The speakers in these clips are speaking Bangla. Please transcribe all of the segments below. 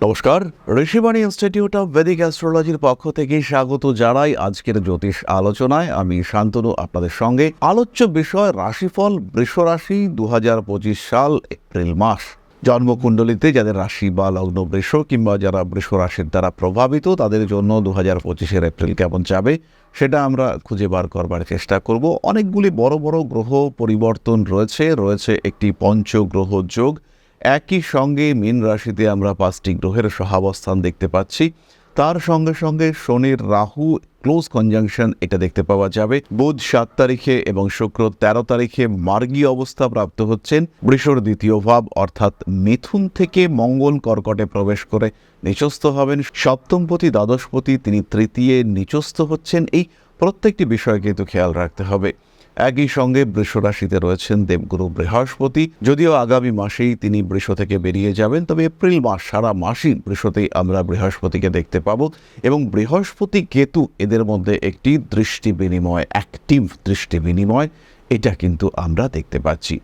নমস্কার, ঋষিবাণী ইনস্টিটিউট অফ বেদিক অ্যাস্ট্রোলজির পক্ষ থেকে স্বাগত জানাই আজকের জ্যোতিষ আলোচনায়। আমি শান্তনু, আপনাদের সঙ্গে। আলোচ্য বিষয়, রাশিফল বৃষ রাশি দু সাল, এপ্রিল মাস। জন্মকুণ্ডলিতে যাদের রাশি বা লগ্ন বৃষ কিংবা যারা বৃষ রাশির দ্বারা প্রভাবিত, তাদের জন্য দু হাজার পঁচিশের এপ্রিল কেমন যাবে, সেটা আমরা খুঁজে বার করবার চেষ্টা করব। অনেকগুলি বড় বড় গ্রহ পরিবর্তন রয়েছে। রয়েছে একটি পঞ্চগ্রহ যোগ। একই সঙ্গে মীন রাশিতে আমরা পাঁচটি গ্রহের সহাবস্থান দেখতে পাচ্ছি। তার সঙ্গে সঙ্গে শনির রাহু ক্লোজ কনজাংশন এটা দেখতে পাওয়া যাবে। বুধ সাত তারিখে এবং শুক্র তেরো তারিখে মার্গী অবস্থা প্রাপ্ত হচ্ছেন। বৃষর দ্বিতীয় ভাব অর্থাৎ মিথুন থেকে মঙ্গল কর্কটে প্রবেশ করে নিচস্থ হবেন। সপ্তমপতি দ্বাদশপতি তিনি তৃতীয় নিচস্থ হচ্ছেন। এই প্রত্যেকটি বিষয় কিন্তু খেয়াল রাখতে হবে। একই সঙ্গে বৃষ রাশিতে রয়েছেন দেবগুরু বৃহস্পতি। যদিও আগামী মাসেই তিনি বৃষ থেকে বেরিয়ে যাবেন, তবে এপ্রিল মাস, সারা মাসই বৃষতেই আমরা বৃহস্পতিকে দেখতে পাব এবং বৃহস্পতি কেতু এদের মধ্যে একটি দৃষ্টি বিনিময়, অ্যাক্টিভ দৃষ্টি বিনিময়, এটা কিন্তু আমরা দেখতে পাচ্ছি।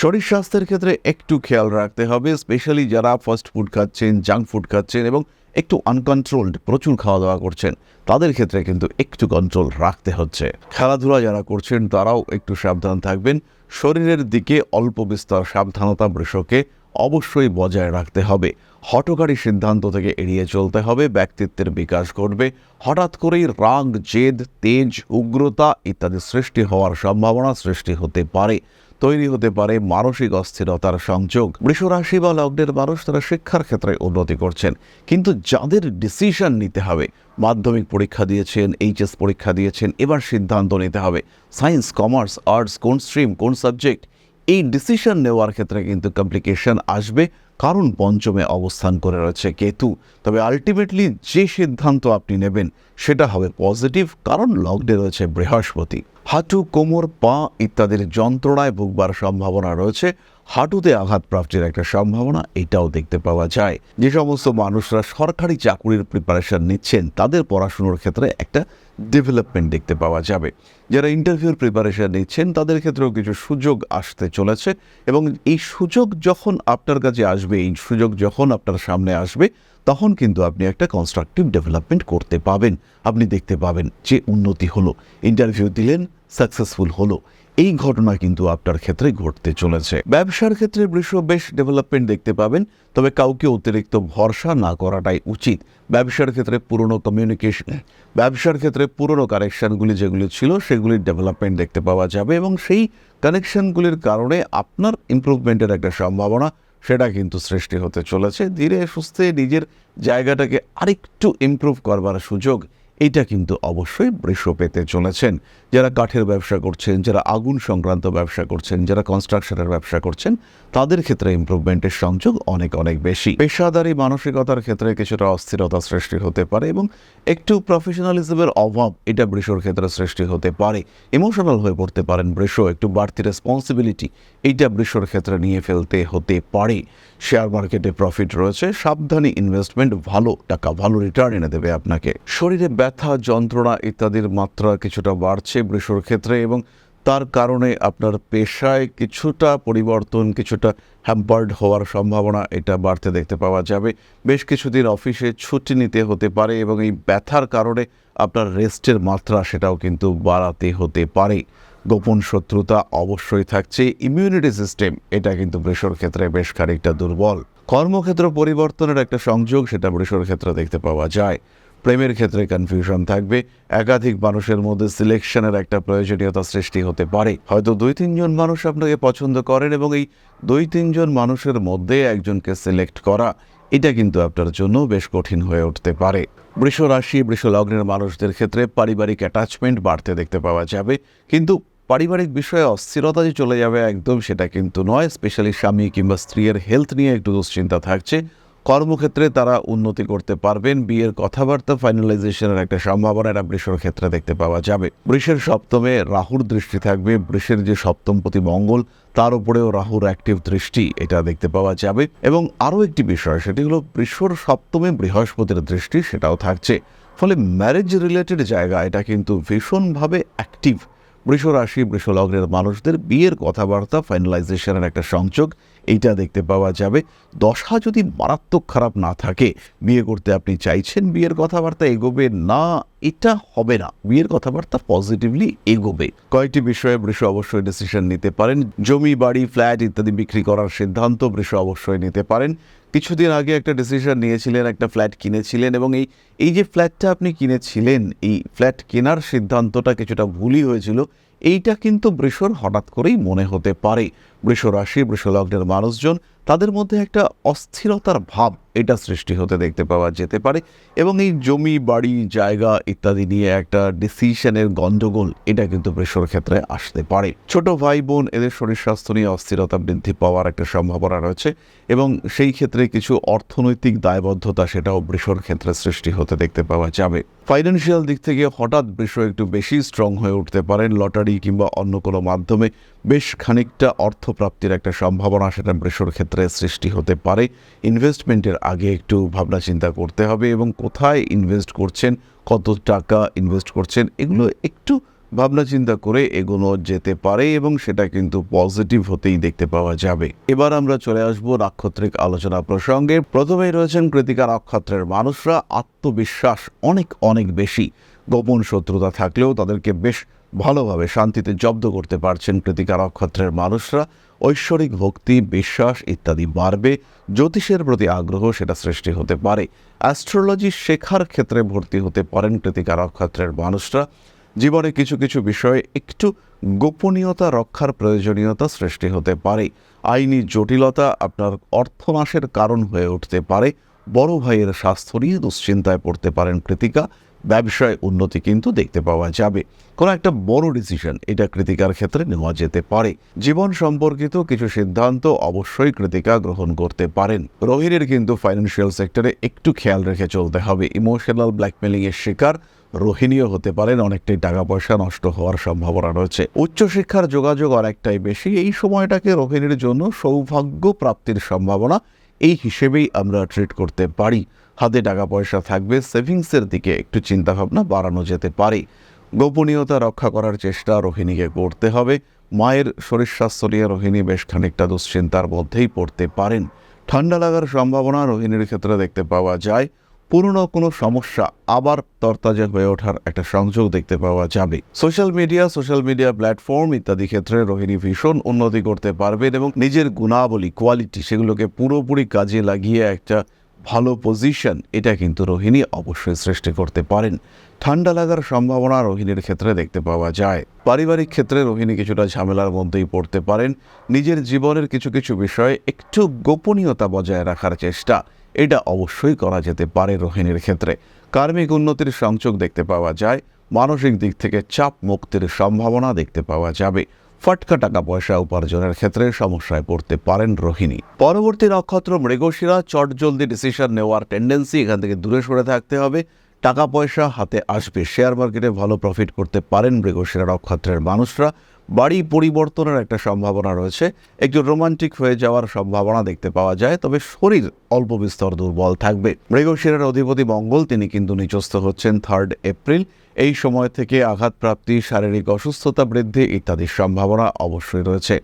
শরীর স্বাস্থ্যের ক্ষেত্রে একটু খেয়াল রাখতে হবে স্পেশালি যারা ফাস্ট ফুড খাচ্ছেন জাঙ্ক ফুড খাচ্ছেন এবং একটু আনকন্ট্রোলড প্রচুর খাওয়া দাওয়া করছেন, তাদের ক্ষেত্রে কিন্তু একটু কন্ট্রোল রাখতে হচ্ছে। খেলাধুলা যারা করছেন, তারাও একটু সাবধান থাকবেন। শরীরের দিকে অল্প বিস্তর সাবধানতা বৃষকে অবশ্যই বজায় রাখতে হবে। হটকারী সিদ্ধান্ত থেকে এড়িয়ে চলতে হবে, ব্যক্তিত্বের বিকাশ ঘটবে। হঠাৎ করেই রাগ, জেদ, তেজ, উগ্রতা ইত্যাদি সৃষ্টি হওয়ার সম্ভাবনা সৃষ্টি হতে পারে। তৈরি হতে পারে মানসিক অস্থিরতার সংযোগ। বৃষরাশি বা লগ্নের মানুষ তারা শিক্ষার ক্ষেত্রে উন্নতি করছেন। কিন্তু যাদের ডিসিশন নিতে হবে, মাধ্যমিক পরীক্ষা দিয়েছেন, এইচএস পরীক্ষা দিয়েছেন, এবার সিদ্ধান্ত নিতে হবে। সায়েন্স, কমার্স, আর্টস, কোন স্ট্রিম, কোন সাবজেক্ট এই ডিসিশন নেওয়ার ক্ষেত্রে কিন্তু কমপ্লিকেশন আসবে, কারণ পঞ্চমে অবস্থান করে রয়েছে কেতু। তবে আলটিমেটলি যে সিদ্ধান্ত আপনি নেবেন, সেটা হবে পজিটিভ কারণ লগ্নে রয়েছে বৃহস্পতি। হাঁটু, কোমর, পা ইত্যাদির যন্ত্রণায় ভুগবার সম্ভাবনা রয়েছে। হাঁটুতে আঘাতপ্রাপ্তির একটা সম্ভাবনা, এটাও দেখতে পাওয়া যায়। যে সমস্ত মানুষরা সরকারি চাকুরির প্রিপারেশন নিচ্ছেন, তাদের পড়াশুনোর ক্ষেত্রে একটা ডেভেলপমেন্ট দেখতে পাওয়া যাবে। যারা ইন্টারভিউর প্রিপারেশন নিচ্ছেন, তাদের ক্ষেত্রেও কিছু সুযোগ আসতে চলেছে এবং এই সুযোগ যখন আপনার কাছে আসবে, এই সুযোগ যখন আপনার সামনে আসবে, তখন কিন্তু আপনি একটা কনস্ট্রাকটিভ ডেভেলপমেন্ট করতে পাবেন। আপনি দেখতে পাবেন যে উন্নতি হলো। ইন্টারভিউ দিলেন সাকসেসফুল হলো। এই ঘটনা কিন্তু আপনার ক্ষেত্রে ঘটতে চলেছে। ব্যবসার ক্ষেত্রে বৃষ বেশ ডেভেলপমেন্ট দেখতে পাবেন, তবে কাউকে অতিরিক্ত ভরসা না করাটাই উচিত। ব্যবসার ক্ষেত্রে পুরনো কমিউনিকেশন ব্যবসার ক্ষেত্রে পুরনো কানেকশনগুলি যেগুলি ছিল, সেগুলির ডেভেলপমেন্ট দেখতে পাওয়া যাবে এবং সেই কানেকশনগুলির কারণে আপনার ইমপ্রুভমেন্টের একটা সম্ভাবনা, সেটা কিন্তু সৃষ্টি হতে চলেছে। ধীরে সুস্থে নিজের জায়গাটাকে আরেকটু ইমপ্রুভ করবার সুযোগ এইটা কিন্তু অবশ্যই বৃষ পেতে চলেছেন। যারা কাঠের ব্যবসা করছেন, যারা আগুন সংক্রান্ত ব্যবসা করছেন, যারা কনস্ট্রাকশনের ব্যবসা করছেন, তাদের ক্ষেত্রে ইমপ্রুভমেন্টের সংযোগ অনেক অনেক বেশি। পেশাদারি মানসিকতার ক্ষেত্রে কিছুটা অস্থিরতা সৃষ্টি হতে পারে এবং একটু প্রফেশনালিজমের অভাব এটা বৃষর ক্ষেত্রে সৃষ্টি হতে পারে। ইমোশনাল হয়ে পড়তে পারেন বৃষ একটু বাড়তি রেসপন্সিবিলিটি এইটা বৃষর ক্ষেত্রে নিয়ে ফেলতে হতে পারে। শেয়ার মার্কেটে প্রফিট রয়েছে। সাবধানী ইনভেস্টমেন্ট ভালো টাকা, ভালো রিটার্ন এনে দেবে আপনাকে। শরীরে ব্যথা, যন্ত্রণা ইত্যাদির মাত্রা কিছুটা বাড়ছে বৃষর ক্ষেত্রে এবং তার কারণে আপনার পেশায় কিছুটা পরিবর্তন, কিছুটা হ্যাম্পার্ড হওয়ার সম্ভাবনা এটা বাড়তে দেখতে পাওয়া যাবে। বেশ কিছুদিন অফিসে ছুটি নিতে হতে পারে এবং এই ব্যথার কারণে আপনার রেস্টের মাত্রা সেটাও কিন্তু বাড়াতে হতে পারে। গোপন শত্রুতা অবশ্যই থাকছে। ইমিউনিটি সিস্টেম এটা কিন্তু বৃষর ক্ষেত্রে বেশ খানিকটা দুর্বল। কর্মক্ষেত্র পরিবর্তনের একটা সংযোগ, সেটা বৃষর ক্ষেত্রে দেখতে পাওয়া যায়। প্রেমের ক্ষেত্রে কনফিউশন থাকবে। একাধিক মানুষের মধ্যে সিলেকশনের একটা প্রয়োজনীয়তা সৃষ্টি হতে পারে। হয়তো দুই তিনজন মানুষ আপনাকে পছন্দ করেন এবং এই দুই তিনজন মানুষের মধ্যে একজনকে সিলেক্ট করা, এটা কিন্তু আপনার জন্য বেশ কঠিন হয়ে উঠতে পারে। বৃষ রাশি বৃষ লগ্নের মানুষদের ক্ষেত্রে পারিবারিক অ্যাটাচমেন্ট বাড়তে দেখতে পাওয়া যাবে। কিন্তু পারিবারিক বিষয়ে অস্থিরতা যে চলে যাবে একদম সেটা কিন্তু নয়। স্পেশালি স্বামী কিংবা স্ত্রীর হেলথ নিয়ে একটু দুশ্চিন্তা থাকছে। কর্মক্ষেত্রে তারা উন্নতি করতে পারবেন। বিয়ের কথাবার্তা ফাইনালাইজেশনের একটা সম্ভাবনা এটা বৃষর ক্ষেত্রে দেখতে পাওয়া যাবে। বৃষের সপ্তমে রাহুর দৃষ্টি থাকবে। বৃষের যে সপ্তমপতি মঙ্গল, তার উপরেও রাহুর অ্যাক্টিভ দৃষ্টি এটা দেখতে পাওয়া যাবে। এবং আরও একটি বিষয়, সেটি হলো বৃষর সপ্তমে বৃহস্পতির দৃষ্টি সেটাও থাকছে। ফলে ম্যারেজ রিলেটেড জায়গা এটা কিন্তু ভীষণভাবে অ্যাক্টিভ বৃষ রাশি বৃষ লগ্নের মানুষদের বিয়ের কথাবার্তা ফাইনালাইজেশনের একটা সংযোগ, এইটা দেখতে পাওয়া যাবে। দশা যদি মারাত্মক খারাপ না থাকে, বিয়ে করতে আপনি চাইছেন বিয়ের কথাবার্তা এগোবে না, এটা হবে না। বিয়ের কথাবার্তা পজিটিভলি এগোবে। কয়েকটি বিষয়ে বৃষ অবশ্যই ডিসিশন নিতে পারেন? জমি, বাড়ি ফ্ল্যাট ইত্যাদি বিক্রি করার সিদ্ধান্ত বৃষ অবশ্যই নিতে পারেন। কিছুদিন আগে একটা ডিসিশন নিয়েছিলেন, একটা ফ্ল্যাট কিনেছিলেন এবং এই এই যে ফ্ল্যাটটা আপনি কিনেছিলেন, এই ফ্ল্যাট কেনার সিদ্ধান্তটা কিছুটা ভুলই হয়েছিল। এইটা কিন্তু বৃষর হঠাৎ করেই মনে হতে পারে। বৃষ রাশি, বৃষ লগ্নের মানুষজন তাদের মধ্যে একটা অস্থিরতার ভাব এটা সৃষ্টি হতে দেখতে পাওয়া যেতে পারে এবং এই জমি, বাড়ি, জায়গা ইত্যাদি নিয়ে একটা ডিসিশনের গণ্ডগোল এটা কিন্তু বৃষর ক্ষেত্রে আসতে পারে। ছোট ভাই বোন এদের শরীর স্বাস্থ্য নিয়ে অস্থিরতা বৃদ্ধি পাওয়ার একটা সম্ভাবনা রয়েছে এবং সেই ক্ষেত্রে কিছু অর্থনৈতিক দায়বদ্ধতা সেটাও বৃষর ক্ষেত্রে সৃষ্টি হতে দেখতে পাওয়া যাবে। ফাইন্যান্সিয়াল দিক থেকে হঠাৎ বিষয় একটু বেশি স্ট্রং হয়ে উঠতে পারেন লটারি কিংবা অন্য কোনো মাধ্যমে বেশ খানিকটা অর্থপ্রাপ্তির একটা সম্ভাবনা সেটা বৃষর ক্ষেত্রে সৃষ্টি হতে পারে। ইনভেস্টমেন্টের আগে একটু ভাবনা চিন্তা করতে হবে এবং কোথায় ইনভেস্ট করছেন, কত টাকা ইনভেস্ট করছেন, এগুলো একটু ভাবনা চিন্তা করে এগোনো যেতে পারে এবং সেটা কিন্তু পজিটিভ হতেই দেখতে পাওয়া যাবে। এবার আমরা চলে আসব নাক্ষত্রিক আলোচনা প্রসঙ্গে। প্রথমেই রয়েছেন কৃতিকা নক্ষত্রের মানুষরা। আত্মবিশ্বাস অনেক অনেক বেশি। গোপন শত্রুতা থাকলেও তাদেরকে বেশ ভালোভাবে শান্তিতে জব্দ করতে পারছেন কৃতিকা নক্ষত্রের মানুষরা। ঐশ্বরিক ভক্তি, বিশ্বাস ইত্যাদি বাড়বে। জ্যোতিষের প্রতি আগ্রহ সেটা সৃষ্টি হতে পারে। অ্যাস্ট্রোলজি শেখার ক্ষেত্রে ভর্তি হতে পারেন কৃতিকা নক্ষত্রের মানুষরা। জীবনে কিছু কিছু বিষয়ে একটু গোপনীয়তা রক্ষার প্রয়োজনীয়তা সৃষ্টি হতে পারে। আইনি জটিলতা আপনার অর্থনাশের কারণ হয়ে উঠতে পারে। বড় ভাইয়ের স্বাস্থ্য নিয়ে দুশ্চিন্তায় পড়তে পারেন কৃতিকা। ব্যবসায় উন্নতি কিন্তু দেখতে পাওয়া যাবে। কোনো একটা বড় ডিসিশন এটা কৃতিকার ক্ষেত্রে নেওয়া যেতে পারে। জীবন সম্পর্কিত কিছু সিদ্ধান্ত অবশ্যই কৃতিকা গ্রহণ করতে পারেন। রোহিণীর কিন্তু ফাইন্যান্সিয়াল সেক্টরে একটু খেয়াল রেখে চলতে হবে। ইমোশনাল ব্ল্যাকমেলিং এর শিকার রোহিণীও হতে পারেন। অনেকটাই টাকা পয়সা নষ্ট হওয়ার সম্ভাবনা রয়েছে। উচ্চশিক্ষার যোগাযোগ অনেকটাই বেশি। এই সময়টাকে রোহিণীর জন্য সৌভাগ্য প্রাপ্তির সম্ভাবনা এই হিসেবেই আমরা ট্রিট করতে পারি। হাতে টাকা পয়সা থাকবে, সেভিংসের দিকে একটু চিন্তাভাবনা বাড়ানো যেতে পারে। গোপনীয়তা রক্ষা করার চেষ্টা রোহিণীকে করতে হবে। মায়ের শরীর স্বাস্থ্য নিয়ে রোহিণী বেশ খানিকটা দুশ্চিন্তার মধ্যেই পড়তে পারেন। ঠান্ডা লাগার সম্ভাবনা রোহিণীর ক্ষেত্রে দেখতে পাওয়া যায়। পুরনো কোনো সমস্যা আবার তরতাজা হয়ে ওঠার একটা সংযোগ দেখতে পাওয়া যাবে। Social media social media platform ইত্যাদি ক্ষেত্রে রোহিণী ভীষণ উন্নতি করতে পারবেন এবং নিজের গুণাবলী, কোয়ালিটি সেগুলোকে পুরোপুরি কাজে লাগিয়ে একটা ভালো পজিশন এটা কিন্তু রোহিণী অবশ্যই সৃষ্টি করতে পারেন। ঠান্ডা লাগার সম্ভাবনা রোহিণীর ক্ষেত্রে দেখতে পাওয়া যায়। পারিবারিক ক্ষেত্রে রোহিণী কিছুটা ঝামেলার মধ্যেই পড়তে পারেন। নিজের জীবনের কিছু কিছু বিষয়ে একটু গোপনীয়তা বজায় রাখার চেষ্টা, এটা অবশ্যই করা যেতে পারে রোহিণীর ক্ষেত্রে। কার্মিক উন্নতির সংযোগ দেখতে পাওয়া যায়। মানসিক দিক থেকে চাপ মুক্তির সম্ভাবনা দেখতে পাওয়া যাবে। ফটকা টাকা পয়সা উপার্জনের ক্ষেত্রে সমস্যায় পড়তে পারেন রোহিণী। পরবর্তী নক্ষত্র মৃগশিরা চটজলদি ডিসিশন নেওয়ার টেন্ডেন্সি এখান থেকে দূরে সরে থাকতে হবে। টাকা পয়সা হাতে আসবে শেয়ার মার্কেটে ভালো প্রফিট করতে পারেন মৃগশিরা নক্ষত্রের মানুষরা। বাড়ি পরিবর্তনের একটা সম্ভাবনা রয়েছে। একটু রোমান্টিক হয়ে যাওয়ার সম্ভাবনা দেখতে পাওয়া যায়, তবে শরীর অল্প বিস্তর দুর্বল থাকবে। মৃগশিরার অধিপতি মঙ্গল, তিনি কিন্তু নিচস্থ হচ্ছেন থার্ড এপ্রিল এই সময় থেকে আঘাতপ্রাপ্তি, শারীরিক অসুস্থতা বৃদ্ধি ইত্যাদির সম্ভাবনা অবশ্যই রয়েছে।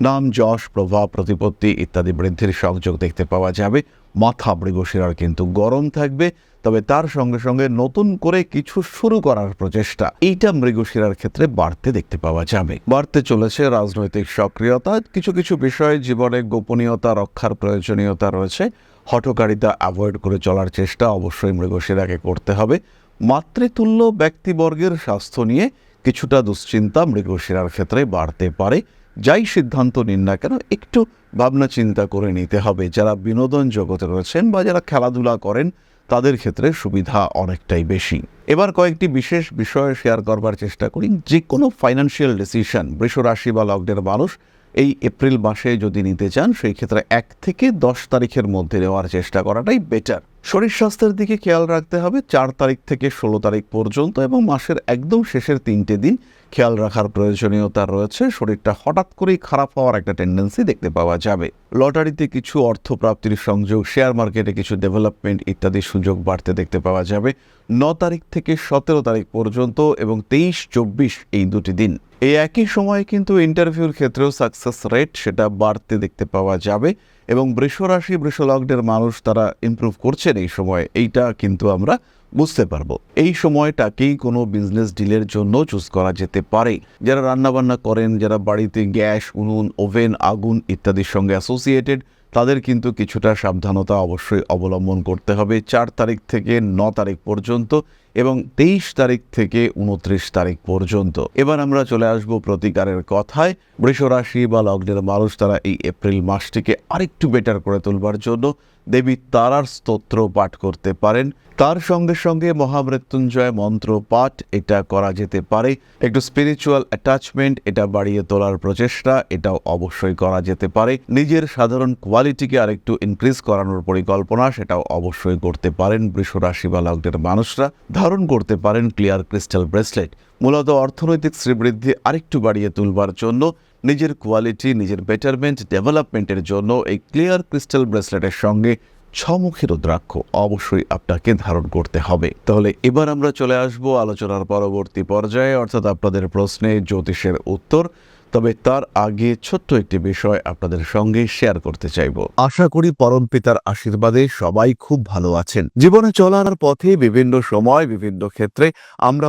নাম, যশ, প্রভাব, প্রতিপত্তি ইত্যাদি বৃদ্ধির সংযোগ দেখতে পাওয়া যাবে। মাথা মৃগশিরার কিন্তু গরম থাকবে। তবে তার সঙ্গে সঙ্গে নতুন করে কিছু শুরু করার প্রচেষ্টা। এইটা মৃগশিরার ক্ষেত্রে বাড়তে দেখতে পাওয়া যাবে। বাড়তে চলেছে রাজনৈতিক সক্রিয়তা। কিছু কিছু বিষয়ে জীবনে গোপনীয়তা, রক্ষার প্রয়োজনীয়তা রয়েছে। হঠকারিতা অ্যাভয়েড করে চলার চেষ্টা অবশ্যই মৃগশিরাকে করতে হবে। মাতৃতুল্য ব্যক্তিবর্গের স্বাস্থ্য নিয়ে কিছুটা দুশ্চিন্তা মৃগশিরার ক্ষেত্রে বাড়তে পারে। যাই সিদ্ধান্ত নিন না কেন, একটু ভাবনা চিন্তা করে নিতে হবে। যারা বিনোদন জগতে রয়েছেন বা যারা খেলাধুলা করেন তাদের ক্ষেত্রে সুবিধা অনেকটাই বেশি। এবার কয়েকটি বিশেষ বিষয় শেয়ার করবার চেষ্টা করি। যে কোনো ফাইন্যান্সিয়াল ডিসিশন বৃষ রাশি বা লগ্নের মানুষ এই এপ্রিল মাসে যদি নিতে চান, সেই ক্ষেত্রে এক থেকে দশ তারিখের মধ্যে নেওয়ার চেষ্টা করাটাই বেটার শরীর স্বাস্থ্যের দিকে খেয়াল রাখতে হবে। চার তারিখ থেকে ষোলো তারিখ পর্যন্ত এবং মাসের একদম শেষের তিনটে দিন খেয়াল রাখার প্রয়োজনীয়তা রয়েছে। শরীরটা হঠাৎ করেই খারাপ হওয়ার একটা টেন্ডেন্সি দেখতে পাওয়া যাবে। লটারিতে কিছু অর্থ প্রাপ্তির সংযোগ শেয়ার মার্কেটে কিছু ডেভেলপমেন্ট ইত্যাদি সুযোগ বাড়তে দেখতে পাওয়া যাবে। ন তারিখ থেকে সতেরো তারিখ পর্যন্ত এবং তেইশ, চব্বিশ এই দুটি দিন। এই একই সময়ে কিন্তু ইন্টারভিউর ক্ষেত্রেও সাকসেস রেট সেটা বাড়তে দেখতে পাওয়া যাবে এবং বৃষরাশি, বৃষলগ্নের মানুষ তারা ইমপ্রুভ করছেন এই সময়ে। এইটা কিন্তু আমরা বুঝতে পারব। এই সময়টাকেই কোনো বিজনেস ডিলের জন্য চুজ করা যেতে পারে। যারা রান্নাবান্না করেন, যারা বাড়িতে গ্যাস, উনুন ওভেন আগুন ইত্যাদির সঙ্গে অ্যাসোসিয়েটেড তাদের কিন্তু কিছুটা সাবধানতা অবশ্যই অবলম্বন করতে হবে চার তারিখ থেকে ন তারিখ পর্যন্ত এবং তেইশ তারিখ থেকে উনত্রিশ তারিখ পর্যন্ত। এবার আমরা চলে আসব প্রতিকারের কথায়। বৃষরাশি বা লগ্নের মানুষ তারা এই এপ্রিল মাসটিকে আরেকটু বেটার করে তুলবার জন্য দেবী তারার স্তোত্র পাঠ করতে পারেন। তার সঙ্গে সঙ্গে মহামৃত্যুঞ্জয় মন্ত্র পাঠ এটা করা যেতে পারে। একটু স্পিরিচুয়াল অ্যাটাচমেন্ট এটা বাড়িয়ে তোলার প্রচেষ্টা, এটাও অবশ্যই করা যেতে পারে। নিজের সাধারণ কোয়ালিটিকে আরেকটু ইনক্রিজ করানোর পরিকল্পনা, সেটাও অবশ্যই করতে পারেন বৃষরাশি বা লগ্নের মানুষরা। ধারণ করতে পারেন ক্লিয়ার ক্রিস্টাল ব্রেসলেট মূলত অর্থনৈতিক শ্রীবৃদ্ধি আরেকটু বাড়িয়ে তুলবার জন্য নিজের কোয়ালিটি নিজের বেটারমেন্ট ডেভেলপমেন্টের জন্য এই ক্লিয়ার ক্রিস্টাল ব্রেসলেটের সঙ্গে ছমুখী রুদ্রাক্ষ অবশ্যই আপনাকে ধারণ করতে হবে। তাহলে এবার আমরা চলে আসব আলোচনার পরবর্তী পর্যায়ে, অর্থাৎ আপনাদের প্রশ্নে জ্যোতিষের উত্তর। তবে তার আগে ছোট্ট একটি বিষয় আপনাদের সঙ্গে শেয়ার করতে চাইব। আশা করি পরম পিতার আশীর্বাদে সবাই খুব ভালো আছেন। জীবনে চলার পথে বিভিন্ন সময়, বিভিন্ন ক্ষেত্রে আমরা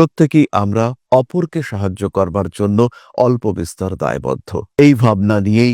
প্রত্যেকেই আমরা অপরকে সাহায্য করবার জন্য অল্প বিস্তর দায়বদ্ধ। এই ভাবনা নিয়েই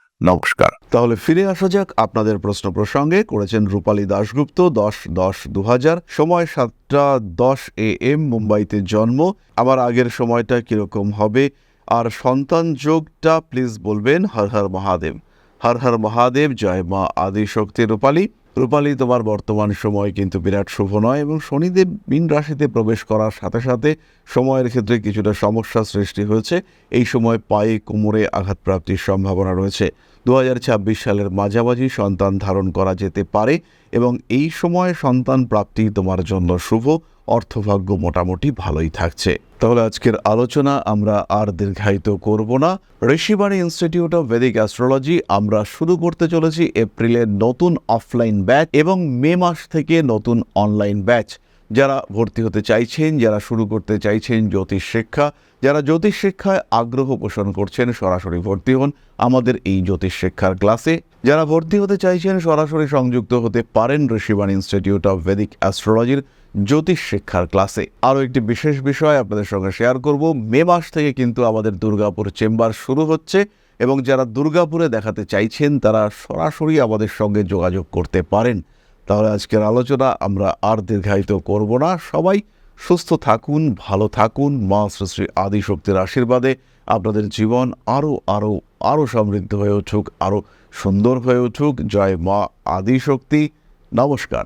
নমস্কার। তাহলে ফিরে আসা যাক আপনাদের প্রশ্ন প্রসঙ্গে। করেছেন রূপালী দাশগুপ্ত, দশ দশ দু সময় সাতটা দশ এ এম মুম্বাইতে জন্ম। আমার আগের সময়টা কীরকম হবে? আর সন্তান যোগটা প্লিজ বলবেন, হর হর মহাদেব। হর হর মহাদেব, জয় মা আদি শক্তি রূপালী। রূপালী, তোমার বর্তমান সময় কিন্তু বিরাট শুভ নয় এবং শনিদেব মীন রাশিতে প্রবেশ করার সাথে সাথে সময়ের ক্ষেত্রে কিছুটা সমস্যা সৃষ্টি হয়েছে। এই সময় পায়ে কোমরে আঘাতপ্রাপ্তির সম্ভাবনা রয়েছে। দু হাজার ছাব্বিশ সালের মাঝামাঝি সন্তান ধারণ করা যেতে পারে এবং এই সময় সন্তান প্রাপ্তি তোমার জন্য শুভ। অর্থভাগ্য মোটামুটি ভালোই থাকছে। তাহলে আজকের আলোচনা আমরা আর দীর্ঘায়িত করব না। Rishibani institute of Vedic astrology আমরা শুরু করতে চলেছি এপ্রিলের নতুন অফলাইন ব্যাচ এবং মে মাস থেকে নতুন অনলাইন ব্যাচ যারা ভর্তি হতে চাইছেন, যারা শুরু করতে চাইছেন জ্যোতিষ শিক্ষা, যারা জ্যোতিষ শিক্ষায় আগ্রহ পোষণ করছেন, সরাসরি ভর্তি হন আমাদের এই জ্যোতিষ শিক্ষার ক্লাসে। যারা ভর্তি হতে চাইছেন, সরাসরি সংযুক্ত হতে পারেন ঋষিবাণী ইনস্টিটিউট অফ ভেদিক অ্যাস্ট্রোলজির জ্যোতিষ শিক্ষার ক্লাসে। আরও একটি বিশেষ বিষয় আপনাদের সঙ্গে শেয়ার করব। মে মাস থেকে কিন্তু আমাদের দুর্গাপুর চেম্বার শুরু হচ্ছে এবং যারা দুর্গাপুরে দেখাতে চাইছেন, তারা সরাসরি আমাদের সঙ্গে যোগাযোগ করতে পারেন। তাহলে আজকের আলোচনা আমরা আর দীর্ঘায়িত করব না। সবাই সুস্থ থাকুন, ভালো থাকুন। মা শ্রী আদিশক্তির আশীর্বাদে আপনাদের জীবন আরও আরও আরও সমৃদ্ধ হয়ে উঠুক, আরও সুন্দর হয়ে উঠুক। জয় মা আদিশক্তি। নমস্কার।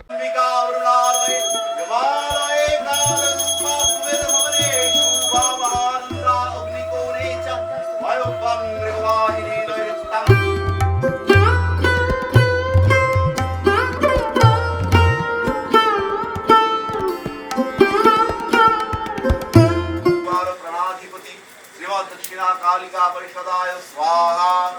아, 하나